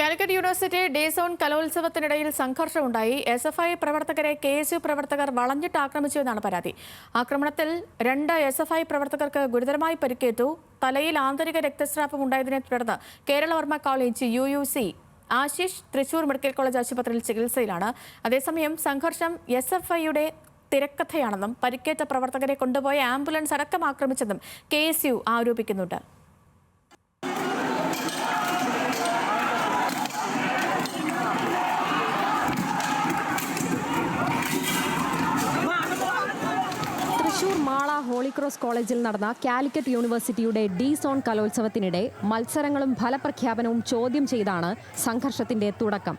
Calicut university D zone കലോത്സവത്തിനിടയിൽ സംഘർഷമുണ്ടായി. S F I പ്രവർത്തകരെ കെ എസ് യു പ്രവർത്തകർ വളഞ്ഞിട്ട് ആക്രമിച്ചു എന്നാണ് പരാതി. ആക്രമണത്തിൽ രണ്ട് എസ് എഫ് ഐ പ്രവർത്തകർക്ക് ഗുരുതരമായി പരിക്കേറ്റു. തലയിൽ ആന്തരിക രക്തസ്രാവം ഉണ്ടായതിനെ തുടർന്ന് Keralavarma college U U C Ashish Thrissur medical college ആശുപത്രിയിൽ ചികിത്സയിലാണ്. അതേസമയം സംഘർഷം എസ് എഫ് ഐയുടെ തിരക്കഥയാണെന്നും പരിക്കേറ്റ പ്രവർത്തകരെ കൊണ്ടുപോയ ആംബുലൻസ് അടക്കം ആക്രമിച്ചെന്നും കെ എസ് യു ആരോപിക്കുന്നുണ്ട്. തൃശൂർ മാള ഹോളിക്രോസ് കോളേജിൽ നടന്ന കാലിക്കറ്റ് യൂണിവേഴ്സിറ്റിയുടെ ഡി സോൺ കലോത്സവത്തിനിടെ മത്സരങ്ങളും ഫലപ്രഖ്യാപനവും ചോദ്യം ചെയ്താണ് സംഘർഷത്തിന്റെ തുടക്കം.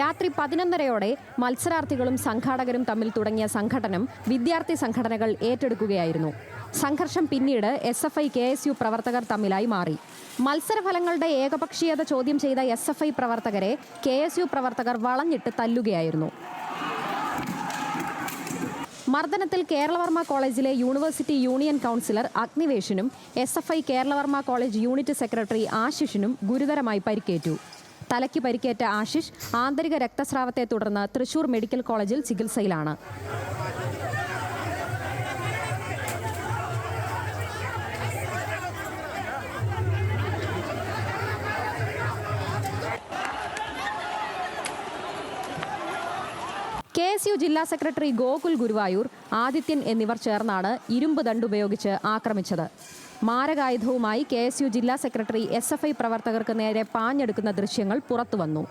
രാത്രി പതിനൊന്നരയോടെ മത്സരാർത്ഥികളും സംഘാടകരും തമ്മിൽ തുടങ്ങിയ സംഘടനം വിദ്യാർത്ഥി സംഘടനകൾ ഏറ്റെടുക്കുകയായിരുന്നു. സംഘർഷം പിന്നീട് S F I K S U പ്രവർത്തകർ തമ്മിലായി മാറി. മത്സരഫലങ്ങളുടെ ഏകപക്ഷീയത ചോദ്യം ചെയ്ത എസ് എഫ് ഐ പ്രവർത്തകരെ കെ എസ് യു പ്രവർത്തകർ വളഞ്ഞിട്ട് തല്ലുകയായിരുന്നു. മർദ്ദനത്തിൽ കേരളവർമ്മ കോളേജിലെ university union councillor അഗ്നിവേഷിനും S F I Keralavarma college unit secretary ആശിഷിനും ഗുരുതരമായി പരിക്കേറ്റു. തലയ്ക്ക് പരിക്കേറ്റ ആശിഷ് ആന്തരിക രക്തസ്രാവത്തെ തുടർന്ന് തൃശൂർ മെഡിക്കൽ കോളേജിൽ ചികിത്സയിലാണ്. കെ എസ് യു ജില്ലാ സെക്രട്ടറി ഗോകുൽ ഗുരുവായൂർ ആദിത്യൻ എന്നിവർ ചേർന്നാണ് ഇരുമ്പ് ദണ്ടുപയോഗിച്ച് ആക്രമിച്ചത്. മാരകായുധവുമായി കെ എസ് യു ജില്ലാ സെക്രട്ടറി എസ് എഫ് ഐ പ്രവർത്തകർക്ക് നേരെ പാഞ്ഞെടുക്കുന്ന ദൃശ്യങ്ങൾ പുറത്തുവന്നു.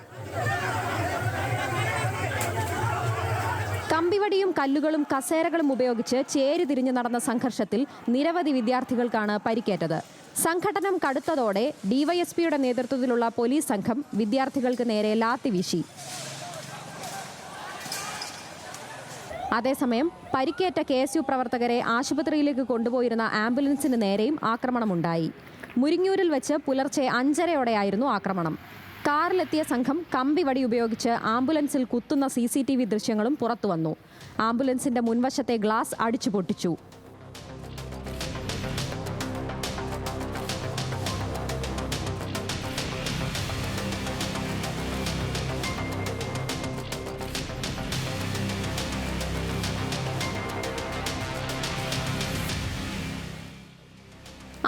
കമ്പിവടിയും കല്ലുകളും കസേരകളും ഉപയോഗിച്ച് ചേരി തിരിഞ്ഞു നടന്ന സംഘർഷത്തിൽ നിരവധി വിദ്യാർത്ഥികൾക്കാണ് പരിക്കേറ്റത്. സംഘടനം കടുത്തതോടെ ഡിവൈഎസ്പിയുടെ നേതൃത്വത്തിലുള്ള പോലീസ് സംഘം വിദ്യാർത്ഥികൾക്ക് നേരെ ലാത്തി വീശി. അതേസമയം പരിക്കേറ്റ കെ എസ് യു പ്രവർത്തകരെ ആശുപത്രിയിലേക്ക് കൊണ്ടുപോയിരുന്ന ആംബുലൻസിന് നേരെയും ആക്രമണമുണ്ടായി. മുരിങ്ങൂരിൽ വെച്ച് പുലർച്ചെ അഞ്ചരയോടെയായിരുന്നു ആക്രമണം. കാറിലെത്തിയ സംഘം കമ്പിവടി ഉപയോഗിച്ച് ആംബുലൻസിൽ കുത്തുന്ന സി സി ടി വി ദൃശ്യങ്ങളും പുറത്തുവന്നു. ആംബുലൻസിന്റെ മുൻവശത്തെ ഗ്ലാസ് അടിച്ചു പൊട്ടിച്ചു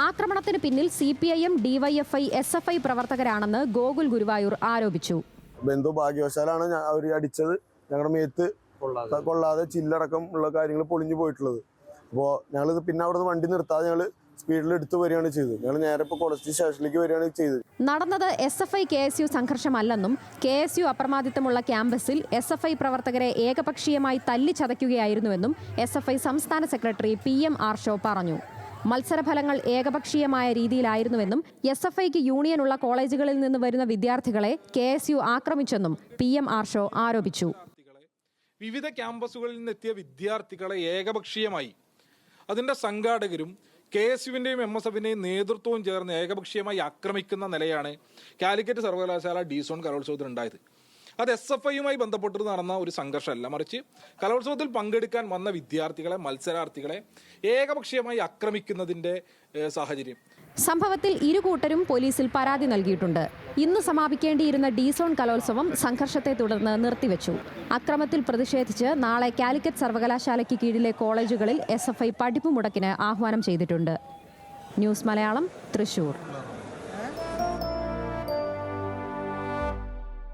ആക്രമണത്തിന് പിന്നിൽ C P I M DYFI S F I പ്രവർത്തകരാണെന്ന് Gokul Guruvayur ആരോപിച്ചു. ബന്ധു ഭാഗ്യവശാലാണ് അവർ അടിച്ചത്. ഞങ്ങളുടെ മേത്ത് കൊള്ളാതെ. ചില്ലടക്കം ഉള്ള കാര്യങ്ങൾ പൊളിഞ്ഞു പോയിട്ടുള്ളത്. അപ്പോൾ ഞങ്ങളിത് പിന്നെ അവിടുന്ന് വണ്ടി നിർത്താതെ ഞങ്ങൾ സ്പീഡിൽ എടുത്തു വരികയാണ് ചെയ്തത്. ഞങ്ങൾ നേരെ ഇപ്പോൾ കോളേജ് സ്റ്റേഷനിലേക്ക് വരികയാണ് ചെയ്തത്. നടന്നത് S F I K S U സംഘർഷമല്ലെന്നും K S U അപ്രമാദിത്വമുള്ള ക്യാമ്പസിൽ എസ് എഫ് ഐ പ്രവർത്തകരെ ഏകപക്ഷീയമായി തല്ലിച്ചതയ്ക്കുകയായിരുന്നുവെന്നും എസ് എഫ് ഐ സംസ്ഥാന സെക്രട്ടറി പി എം ആർഷോ പറഞ്ഞു. മത്സരഫലങ്ങൾ ഏകപക്ഷീയമായ രീതിയിലായിരുന്നുവെന്നും എസ് എഫ് ഐക്ക് യൂണിയനുള്ള കോളേജുകളിൽ നിന്ന് വരുന്ന വിദ്യാർത്ഥികളെ കെ എസ് യു ആക്രമിച്ചെന്നും പി എം ആർഷോ ആരോപിച്ചു. വിവിധ ക്യാമ്പസുകളിൽ നിന്നെത്തിയ വിദ്യാർത്ഥികളെ ഏകപക്ഷീയമായി. അതിന്റെ സംഘാടകരും കെ എസ് യുവിന്റെയും എം എസ് എഫിന്റെയും നേതൃത്വവും ചേർന്ന് ഏകപക്ഷീയമായി ആക്രമിക്കുന്ന നിലയാണ് കാലിക്കറ്റ് സർവകലാശാല ഡി സോൺ കലോത്സവത്തിൽ ഉണ്ടായത് അത് എസ് എഫ് ഐയുമായി ബന്ധപ്പെട്ട് നടന്ന ഒരു സംഘർഷമല്ല. മറിച്ച് കലോത്സവത്തിൽ പങ്കെടുക്കാൻ വന്ന വിദ്യാർത്ഥികളെ മത്സരാർത്ഥികളെ ഏകപക്ഷീയമായി ആക്രമിക്കുന്നതിന്റെ സാഹചര്യം. സംഭവത്തിൽ ഇരു കൂട്ടരും പോലീസിൽ പരാതി നൽകിയിട്ടുണ്ട്. ഇന്ന് സമാപിക്കേണ്ടിയിരുന്ന ഡീസോൺ കലോത്സവം സംഘർഷത്തെ തുടർന്ന് നിർത്തിവെച്ചു. അക്രമത്തിൽ പ്രതിഷേധിച്ച് നാളെ കാലിക്കറ്റ് സർവകലാശാലയ്ക്ക് കീഴിലെ കോളേജുകളിൽ എസ് എഫ് ഐ പഠിപ്പ് മുടക്കിന് ആഹ്വാനം ചെയ്തിട്ടുണ്ട്. ന്യൂസ് മലയാളം തൃശൂർ.